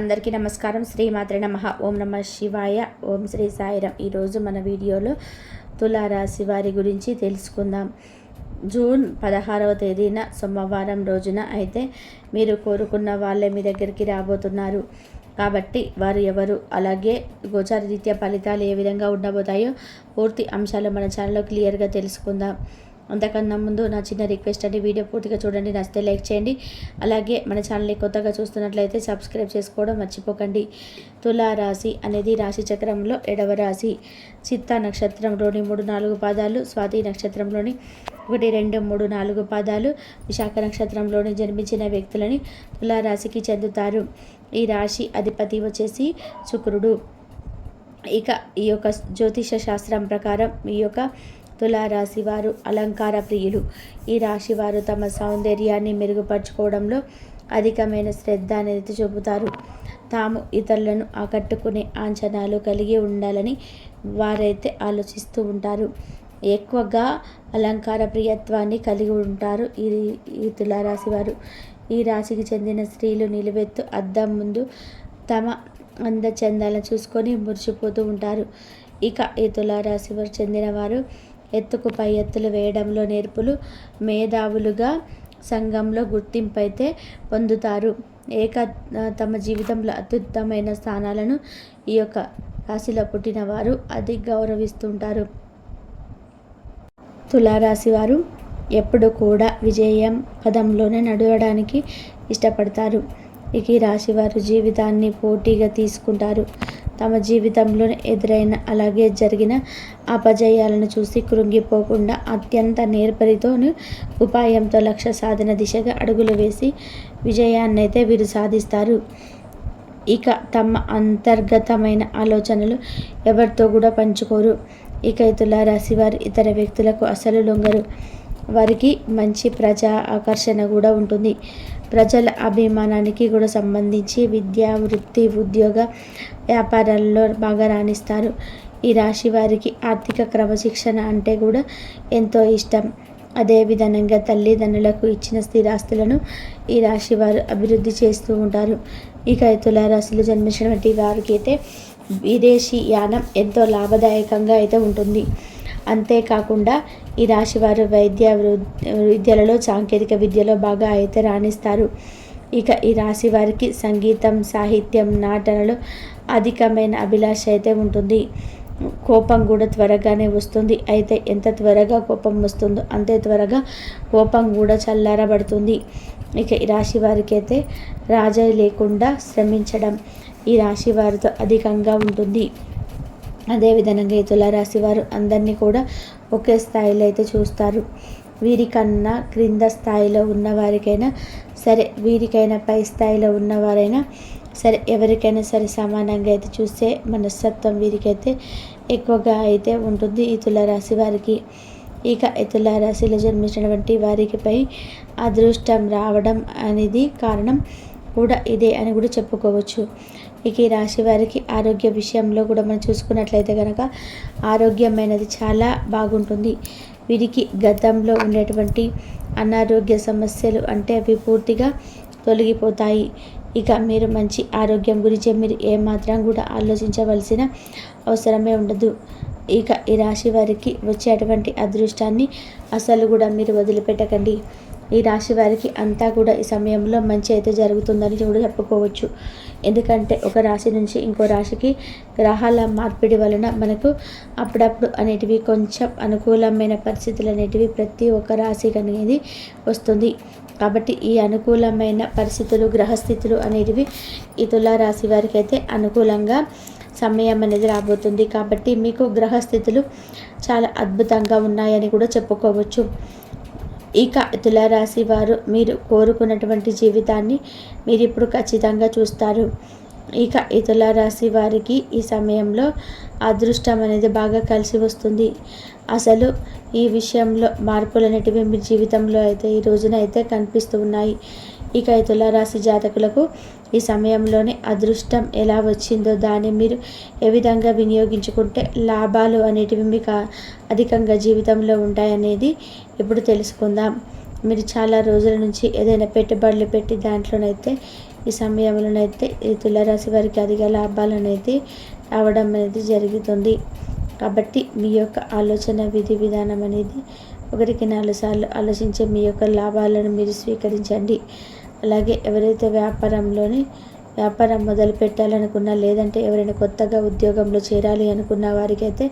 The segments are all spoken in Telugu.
అందరికీ నమస్కారం. శ్రీ మాత్ర నమ. ఓం నమ శివాయ. ఓం శ్రీ సాయిరం. ఈరోజు మన వీడియోలో తులారాశి వారి గురించి తెలుసుకుందాం. జూన్ పదహారవ తేదీన సోమవారం రోజున అయితే మీరు కోరుకున్న వాళ్ళే మీ దగ్గరికి రాబోతున్నారు. కాబట్టి వారు ఎవరు? అలాగే గోచార రీత్యా ఫలితాలు ఏ విధంగా ఉండబోతాయో పూర్తి అంశాలు మన ఛానల్లో క్లియర్గా తెలుసుకుందాం. అంతకన్నా ముందు నా చిన్న రిక్వెస్ట్ అండి వీడియో పూర్తిగా చూడండి నచ్చితే లైక్ చేయండి. అలాగే మన ఛానల్ని కొత్తగా చూస్తున్నట్లయితే సబ్స్క్రైబ్ చేసుకోవడం మర్చిపోకండి. తులారాశి అనేది రాశి చక్రంలో ఎడవ రాశి. చిత్తా నక్షత్రంలోని మూడు నాలుగు పాదాలు స్వాతి నక్షత్రంలోని ఒకటి రెండు మూడు నాలుగు పాదాలు విశాఖ నక్షత్రంలోని జన్మించిన వ్యక్తులని తులారాశికి చెందుతారు. ఈ రాశి అధిపతి వచ్చేసి శుక్రుడు. ఇక ఈ యొక్క జ్యోతిష శాస్త్రం ప్రకారం ఈ యొక్క తులారాశి వారు అలంకార ప్రియులు. ఈ రాశి వారు తమ సౌందర్యాన్ని మెరుగుపరచుకోవడంలో అధికమైన శ్రద్ధ అనేది చూపుతారు. తాము ఇతరులను ఆకట్టుకునే అంచనాలు కలిగి ఉండాలని వారైతే ఆలోచిస్తూ ఉంటారు. ఎక్కువగా అలంకార ప్రియత్వాన్ని కలిగి ఉంటారు ఈ ఈ తులారాశి వారు ఈ రాశికి చెందిన స్త్రీలు నిలువెత్తు అద్దం ముందు తమ అందచందాలను చూసుకొని మురిసిపోతూ ఉంటారు. ఇక ఈ తులారాశి వారు చెందిన వారు ఎత్తుకు పై ఎత్తులు వేయడంలో నేర్పులు మేధావులుగా సంఘంలో గుర్తింపు అయితే పొందుతారు. ఏక తమ జీవితంలో అత్యుత్తమైన స్థానాలను ఈ యొక్క రాశిలో పుట్టిన వారు అది గౌరవిస్తుంటారు. తులారాశి వారు ఎప్పుడు కూడా విజయం పదంలోనే నడవడానికి ఇష్టపడతారు. ఇక ఈ రాశి వారు జీవితాన్ని పోటీగా తీసుకుంటారు. తమ జీవితంలో ఎదురైన అలాగే జరిగిన అపజయాలను చూసి కృంగిపోకుండా అత్యంత నేర్పరితో ఉపాయంతో లక్ష్య సాధన దిశగా అడుగులు వేసి విజయాన్ని అయితే వీరు సాధిస్తారు. ఇక తమ అంతర్గతమైన ఆలోచనలు ఎవరితో కూడా పంచుకోరు. ఇక ఇతుల వారు ఇతర వ్యక్తులకు అసలు లొంగరు. వారికి మంచి ప్రజా ఆకర్షణ కూడా ఉంటుంది. ప్రజల అభిమానానికి కూడా సంబంధించి విద్య వృత్తి ఉద్యోగ వ్యాపారాల్లో బాగా రాణిస్తారు. ఈ రాశి వారికి ఆర్థిక క్రమశిక్షణ అంటే కూడా ఎంతో ఇష్టం. అదేవిధంగా తల్లిదండ్రులకు ఇచ్చిన స్థిరాస్తులను ఈ రాశి వారు అభివృద్ధి చేస్తూ ఉంటారు. ఇక తులారాశిలో జన్మించినటువంటి వారికి అయితే విదేశీ యానం ఎంతో లాభదాయకంగా అయితే ఉంటుంది. అంతేకాకుండా ఈ రాశివారు వైద్య విద్యలలో సాంకేతిక విద్యలో బాగా అయితే రాణిస్తారు. ఇక ఈ రాశి వారికి సంగీతం సాహిత్యం నాటనలు అధికమైన అభిలాష అయితే ఉంటుంది. కోపం కూడా త్వరగానే వస్తుంది. అయితే ఎంత త్వరగా కోపం వస్తుందో అంతే త్వరగా కోపం కూడా చల్లారబడుతుంది. ఇక ఈ రాశి వారికి అయితే రాజా లేకుండా శ్రమించడం ఈ రాశి వారితో అధికంగా ఉంటుంది. అదేవిధంగా ఈ తులారాశి వారు అందరినీ కూడా ఒకే స్థాయిలో అయితే చూస్తారు. వీరికన్నా క్రింద స్థాయిలో ఉన్నవారికైనా సరే వీరికైనా పై స్థాయిలో ఉన్నవారైనా సరే ఎవరికైనా సరే సమానంగా అయితే చూస్తే మనస్తత్వం వీరికైతే ఎక్కువగా అయితే ఉంటుంది ఈ తులారాశి వారికి ఇక ఈ తులారాశిలో జన్మించినటువంటి వారికిపై అదృష్టం రావడం అనేది కారణం కూడా ఇదే అని కూడా చెప్పుకోవచ్చు. ఇక ఈ రాశి వారికి ఆరోగ్య విషయంలో కూడా మనం చూసుకున్నట్లయితే కనుక ఆరోగ్యమైనది చాలా బాగుంటుంది. వీరికి గతంలో ఉండేటువంటి అనారోగ్య సమస్యలు అంటే అవి పూర్తిగా తొలగిపోతాయి. ఇక మీరు మంచి ఆరోగ్యం గురించి మీరు ఏమాత్రం కూడా ఆలోచించవలసిన అవసరమే ఉండదు. ఇక ఈ రాశి వారికి వచ్చేటువంటి అదృష్టాన్ని అసలు కూడా మీరు వదిలిపెట్టకండి. ఈ రాశి వారికి అంతా కూడా ఈ సమయంలో మంచి అయితే జరుగుతుందని కూడా చెప్పుకోవచ్చు. ఎందుకంటే ఒక రాశి నుంచి ఇంకో రాశికి గ్రహాల మార్పిడి వలన మనకు అప్పుడప్పుడు అనేటివి కొంచెం అనుకూలమైన పరిస్థితులు అనేటివి ప్రతి ఒక్క రాశికి అనేది వస్తుంది. కాబట్టి ఈ అనుకూలమైన పరిస్థితులు గ్రహస్థితులు అనేటివి ఈ తులారాశి వారికి అయితే అనుకూలంగా సమయం అనేది రాబోతుంది. కాబట్టి మీకు గ్రహస్థితులు చాలా అద్భుతంగా ఉన్నాయని కూడా చెప్పుకోవచ్చు. ఇక తులారాశి వారు మీరు కోరుకున్నటువంటి జీవితాన్ని మీరు ఇప్పుడు ఖచ్చితంగా చూస్తారు. ఇక ఈ తులారాశి వారికి ఈ సమయంలో అదృష్టం అనేది బాగా కలిసి వస్తుంది. అసలు ఈ విషయంలో మార్పులు అనేటివి మీ జీవితంలో అయితే ఈ రోజున అయితే కనిపిస్తూ ఉన్నాయి. ఇక ఈ తులారాశి జాతకులకు ఈ సమయంలోనే అదృష్టం ఎలా వచ్చిందో దాన్ని మీరు ఏ విధంగా వినియోగించుకుంటే లాభాలు అనేటివి మీకు అధికంగా జీవితంలో ఉంటాయనేది ఇప్పుడు తెలుసుకుందాం. మీరు చాలా రోజుల నుంచి ఏదైనా పెట్టుబడులు పెట్టి దాంట్లోనైతే ఈ సమయంలోనైతే ఈ తులారాశి వారికి అధిక లాభాలనైతే రావడం అనేది జరుగుతుంది. కాబట్టి మీ యొక్క ఆలోచన విధి విధానం అనేది ఒకరికి నాలుగు సార్లు ఆలోచించే మీ యొక్క లాభాలను మీరు స్వీకరించండి. అలాగే ఎవరైతే వ్యాపారంలోని వ్యాపారం మొదలు పెట్టాలనుకున్నా లేదంటే ఎవరైనా కొత్తగా ఉద్యోగంలో చేరాలి అనుకున్న వారికైతే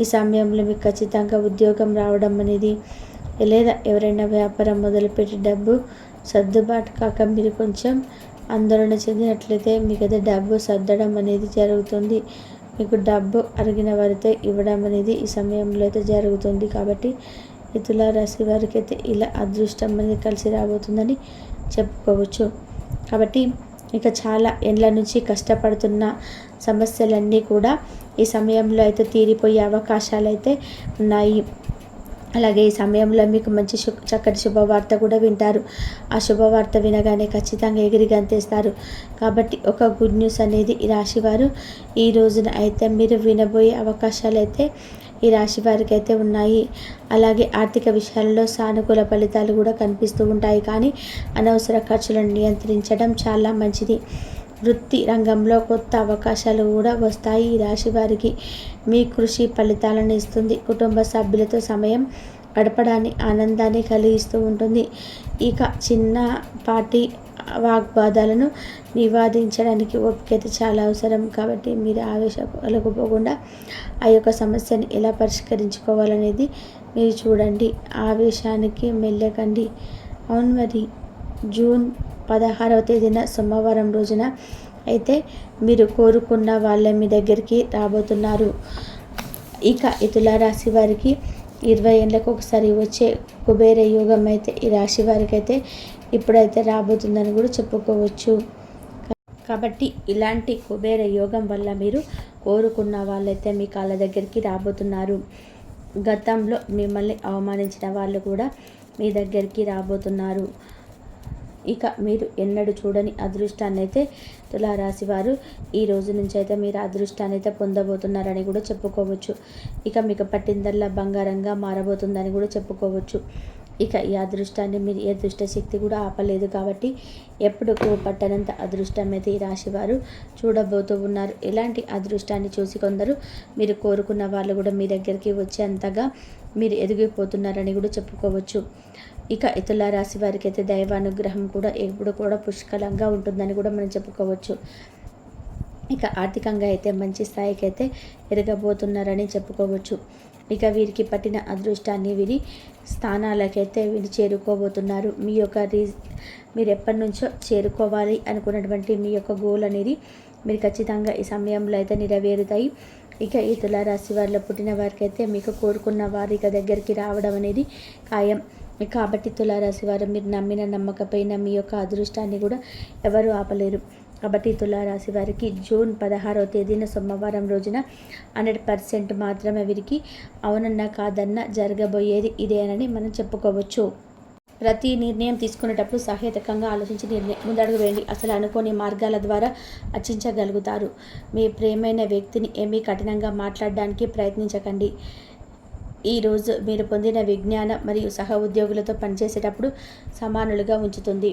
ఈ సమయంలో మీకు ఖచ్చితంగా ఉద్యోగం రావడం అనేది లేదా ఎవరైనా వ్యాపారం మొదలుపెట్టి డబ్బు సర్దుబాటు కాక మీరు కొంచెం ఆందోళన చెందినట్లయితే మీకైతే డబ్బు సర్దడం అనేది జరుగుతుంది. మీకు డబ్బు అరిగిన వారితో ఇవ్వడం అనేది ఈ సమయంలో అయితే జరుగుతుంది. కాబట్టి ఈ తులారాశి వారికి అయితే ఇలా అదృష్టం అనేది కలిసి రాబోతుందని చెప్పుకోవచ్చు. కాబట్టి ఇక చాలా ఎండ్ల నుంచి కష్టపడుతున్న సమస్యలన్నీ కూడా ఈ సమయంలో అయితే తీరిపోయే అవకాశాలు అయితే ఉన్నాయి. అలాగే ఈ సమయంలో మీకు మంచి శు చక్కటి శుభవార్త కూడా వింటారు. ఆ శుభవార్త వినగానే ఖచ్చితంగా ఎగిరి గంతేస్తారు. కాబట్టి ఒక గుడ్ న్యూస్ అనేది ఈ రాశివారు ఈ రోజున అయితే మీరు వినబోయే అవకాశాలు అయితే ఈ రాశి వారికి అయితే ఉన్నాయి. అలాగే ఆర్థిక విషయాల్లో సానుకూల ఫలితాలు కూడా కనిపిస్తూ ఉంటాయి. కానీ అనవసర ఖర్చులను నియంత్రించడం చాలా మంచిది. వృత్తి రంగంలో కొత్త అవకాశాలు కూడా వస్తాయి. ఈ రాశి వారికి మీ కృషి ఫలితాలను ఇస్తుంది. కుటుంబ సభ్యులతో సమయం గడపడాన్ని ఆనందాన్ని కలిగిస్తూ ఉంటుంది. ఇక చిన్నపాటి వాగ్వాదాలను నివాదించడానికి ఓపికత చాలా అవసరం. కాబట్టి మీరు ఆవేశాలకు పోకుండా ఆ యొక్క సమస్యను ఎలా పరిష్కరించుకోవాలనేది మీరు చూడండి. ఆవేశానికి మెల్లకండి. అవును మరి జూన్ పదహారవ తేదీన సోమవారం రోజున అయితే మీరు కోరుకున్న వాళ్ళ మీ దగ్గరికి రాబోతున్నారు. ఇక ఇతుల రాశి వారికి ఇరవై ఏళ్ళకు ఒకసారి వచ్చే కుబేర యోగం అయితే ఈ రాశి వారికి అయితే ఇప్పుడైతే రాబోతుందని కూడా చెప్పుకోవచ్చు. కాబట్టి ఇలాంటి కుబేర యోగం వల్ల మీరు కోరుకున్న వాళ్ళైతే మీ కాళ్ళ దగ్గరికి రాబోతున్నారు. గతంలో మిమ్మల్ని అవమానించిన వాళ్ళు కూడా మీ దగ్గరికి రాబోతున్నారు. ఇక మీరు ఎన్నడూ చూడని అదృష్టాన్ని అయితే తులారాశి వారు ఈ రోజు నుంచి అయితే మీరు అదృష్టాన్ని అయితే పొందబోతున్నారని కూడా చెప్పుకోవచ్చు. ఇక మీకు పట్టిందల్లా బంగారంగా మారబోతుందని కూడా చెప్పుకోవచ్చు. ఇక ఈ అదృష్టాన్ని మీరు ఏ దృష్ట శక్తి కూడా ఆపలేదు కాబట్టి ఎప్పుడు పట్టనంత అదృష్టం అయితే ఈ రాశివారు చూడబోతూ ఉన్నారు. ఎలాంటి అదృష్టాన్ని చూసి కొందరు మీరు కోరుకున్న వాళ్ళు కూడా మీ దగ్గరికి వచ్చేంతగా మీరు ఎదిగిపోతున్నారని కూడా చెప్పుకోవచ్చు. ఇక ఇతర రాశి వారికి అయితే దైవానుగ్రహం కూడా ఎప్పుడు కూడా పుష్కలంగా ఉంటుందని కూడా మనం చెప్పుకోవచ్చు. ఇక ఆర్థికంగా అయితే మంచి స్థాయికి అయితే ఎదగబోతున్నారని చెప్పుకోవచ్చు. ఇక వీరికి పట్టిన అదృష్టాన్ని వీరి స్థానాలకైతే వీళ్ళు చేరుకోబోతున్నారు. మీ యొక్క రీ మీరు ఎప్పటి నుంచో చేరుకోవాలి అనుకున్నటువంటి మీ యొక్క గోల్ అనేది మీరు ఖచ్చితంగా ఈ సమయంలో అయితే నెరవేరుతాయి. ఇక ఈ తులారాశి వారిలో పుట్టిన వారికైతే మీకు కోరుకున్న వారి దగ్గరికి రావడం అనేది ఖాయం. కాబట్టి తులారాశి వారు మీరు నమ్మిన నమ్మకపోయిన మీ యొక్క అదృష్టాన్ని కూడా ఎవరు ఆపలేరు. కాబట్టి తులారాశి వారికి జూన్ పదహారవ తేదీన సోమవారం రోజున హండ్రెడ్ పర్సెంట్ మాత్రమే వీరికి అవునన్నా కాదన్నా జరగబోయేది ఇదేనని మనం చెప్పుకోవచ్చు. ప్రతి నిర్ణయం తీసుకునేటప్పుడు సహేతకంగా ఆలోచించి నిర్ణయం ముందడుగు వేయండి. అసలు అనుకోని మార్గాల ద్వారా అర్చించగలుగుతారు. మీ ప్రేమైన వ్యక్తిని ఏమీ కఠినంగా మాట్లాడడానికి ప్రయత్నించకండి. ఈరోజు మీరు పొందిన విజ్ఞానం మరియు సహ ఉద్యోగులతో పనిచేసేటప్పుడు సమానులుగా ఉంచుతుంది.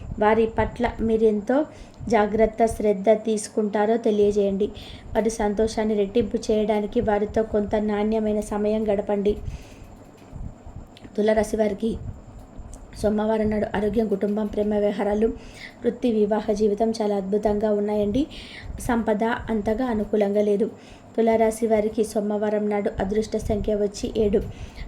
వారి పట్ల మీరు ఎంతో జాగ్రత్త శ్రద్ధ తీసుకుంటారో తెలియజేయండి. వారి సంతోషాన్ని రెట్టింపు చేయడానికి వారితో కొంత నాణ్యమైన సమయం గడపండి. తులరాశి వారికి సోమవారం నాడు ఆరోగ్యం కుటుంబం ప్రేమ వ్యవహారాలు వృత్తి వివాహ జీవితం చాలా అద్భుతంగా ఉన్నాయండి. సంపద అంతగా అనుకూలంగా లేదు. తులారాశి వారికి సోమవారం నాడు అదృష్ట సంఖ్య వచ్చి ఏడు.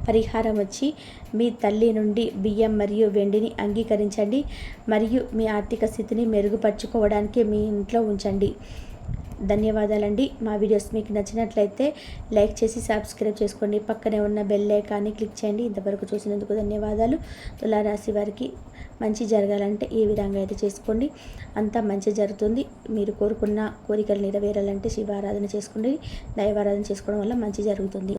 పరిహారం వచ్చి మీ తల్లి నుండి బియ్యం మరియు వెండిని అంగీకరించండి. మరియు మీ ఆర్థిక స్థితిని మెరుగుపరుచుకోవడానికి మీ ఇంట్లో ఉంచండి. ధన్యవాదాలండి. మా వీడియోస్ మీకు నచ్చినట్లయితే లైక్ చేసి సబ్స్క్రైబ్ చేసుకోండి. పక్కనే ఉన్న బెల్ ఐకాన్ని క్లిక్ చేయండి. ఇంతవరకు చూసినందుకు ధన్యవాదాలు. తులారాశి వారికి మంచి జరగాలంటే ఈ విధంగా అయితే చేసుకోండి అంతా మంచి జరుగుతుంది. మీరు కోరుకున్న కోరికలు నెరవేరాలంటే శివారాధన చేసుకోండి. దైవారాధన చేసుకోవడం వల్ల మంచి జరుగుతుంది.